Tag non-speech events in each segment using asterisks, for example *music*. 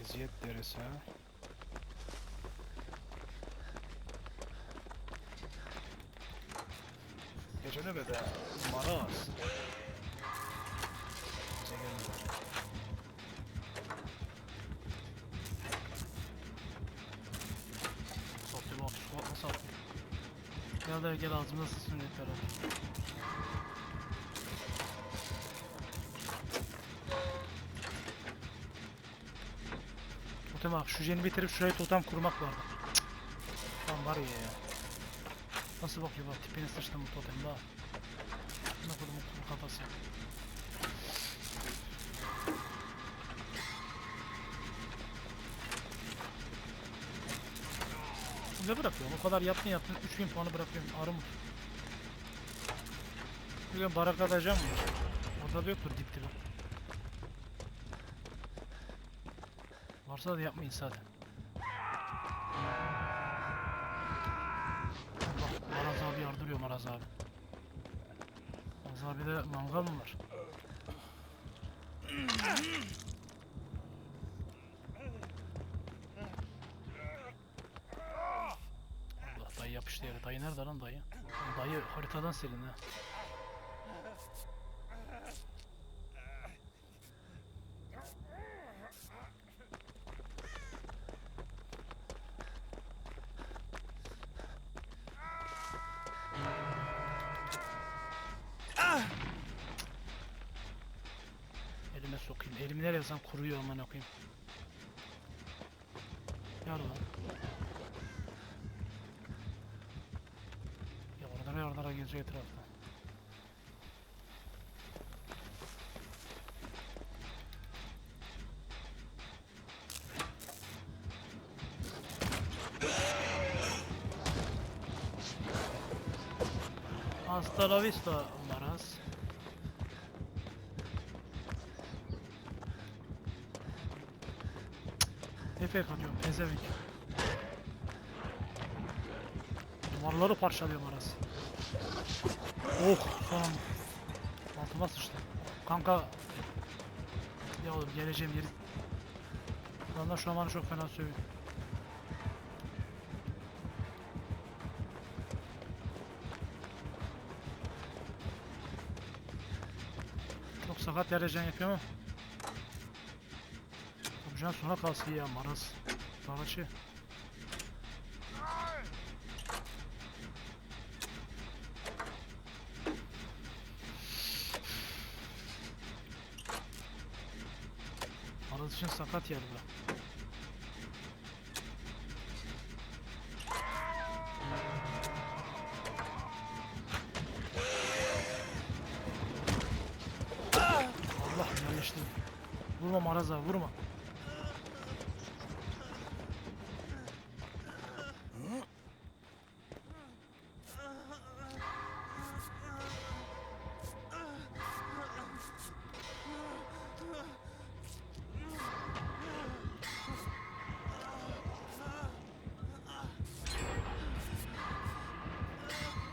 Eziyet deresi ha. Gecene be de maraz. Bize gelmedi. Satıyor bak şu atma satıyor. Gel de gel ağzımda sıçsın hep beraber. Totem bak şu jeni bitirip şuraya totem kurmak vardı. Lan var ya ya. Nasıl bakıyor bak tipini sıçtım bu totem bak. Ne kodumun kuru kafası. Ne bırakıyorum? O kadar yaptın yaptın 3000 puanı bırakıyorum. Armut. Bugün barak atacağım mı? Orada da yoktur dip dibi. Varsa da yapmayın zaten. Allah, Maraz abi yardırıyor Maraz abi. Maraz abi de mangal mı var? Allah dayı yapıştı yere. Dayı nerede lan dayı? Dayı haritadan silin ha. Sokayım. Elimi nereye yazsam kuruyor aman okuyayım. Yar lan. Yardıra yardıra geziyor etrafta. Hasta la vista, Maraz. Efe katıyorum, pezevenk. Duvarları parçalıyor Maraz. Oh, son. Altıma sıçtı. Kanka. Ya oğlum geleceğim yeri. Adamlar şu an bana çok fena sövüyor. Çok sakat yereceğim yapıyor ama. Hocam sonra kalsın ya maraz. Dağışı. Maraz için sakat yer bu. Allah yerleşti. Vurma Maraz'a vurma.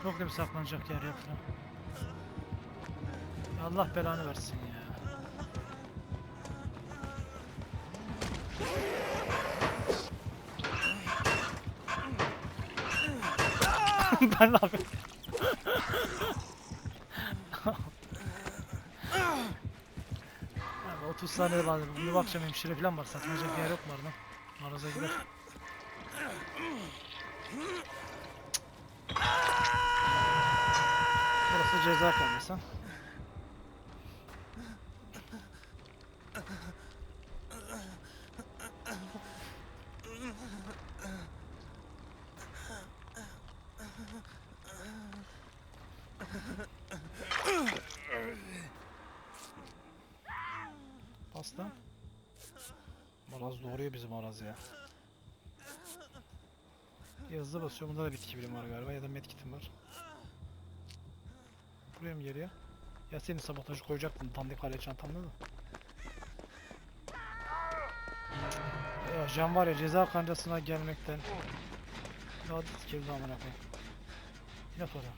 Çok da bir saklanacak yer yok lan. Allah belanı versin ya. *laughs* ben ne yapayım? Abi 30 saniye var. Bir bakacağım hemşire falan var. Saklanacak yer yok mu oradan? Maraza gider. Burası ceza kalmasa. Pasta. Maraz doğuruyor bizim Maraz ya. Bir hızlı basıyor. Bunda da bitki bilim var galiba ya da medkitim var. Buraya mı geliyor? Ya senin sabotajı koyacaktın dandik hale çantamda da. Ya can var ya ceza kancasına gelmekten. Daha sikildi amına koyayım. Yat oraya.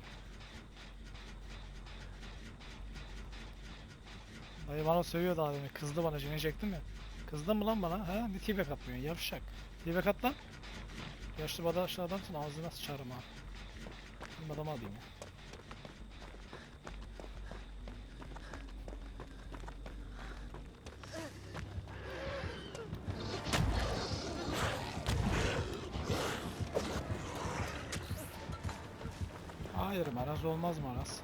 Dayı bana sövüyor daha demin. Kızdı bana cini çektim ya. Kızdın mı lan bana? Ha? Bir tibek atmıyorsun yavşak. Tibek at lan. Yaşlı badaşlı adamsın ağzına sıçarım ha. Benim adamı alayım ya. Hayır maraz olmaz maraz.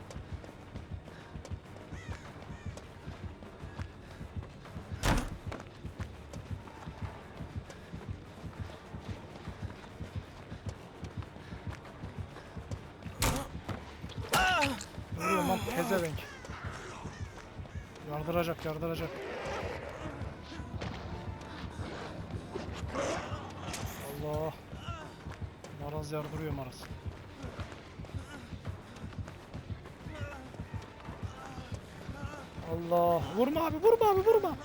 Vuruyorum lan pezevenk. Yardıracak yardıracak. Allah. Maraz yardırıyor maraz. Allah. Vurma abi vurma abi vurma.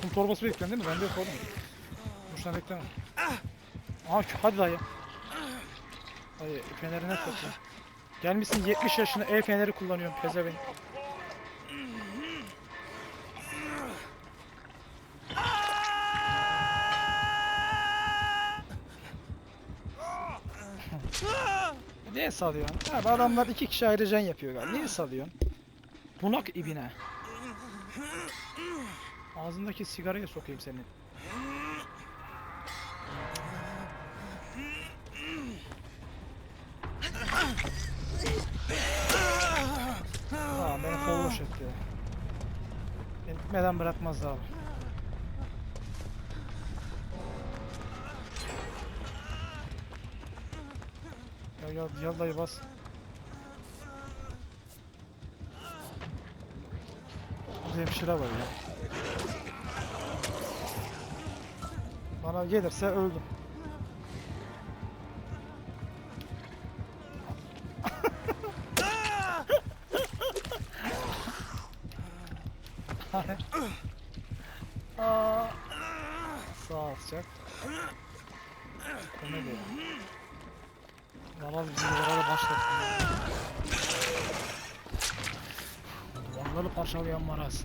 Kum torbası bekliyorsun değil mi? Bende yok oğlum. Boşuna bekleme. Şu- hadi dayı. Dayı fenerine topla. Gelmişsin 70 yaşına el feneri kullanıyorum pezevenk. Niye salıyorsun? Abi adamlar iki kişi ayrı can yapıyor galiba. Niye salıyorsun? Bunak ibine. Ağzındaki sigarayı sokayım senin. Etti. Beni gitmeden bırakmaz abi. Gel gel dayı bas. Burada hemşire var ya. Bana gelirse öldüm. Sağ atacak. Komedi. Yalan bizi orada başlattı. Duvarları parçalayan maraz.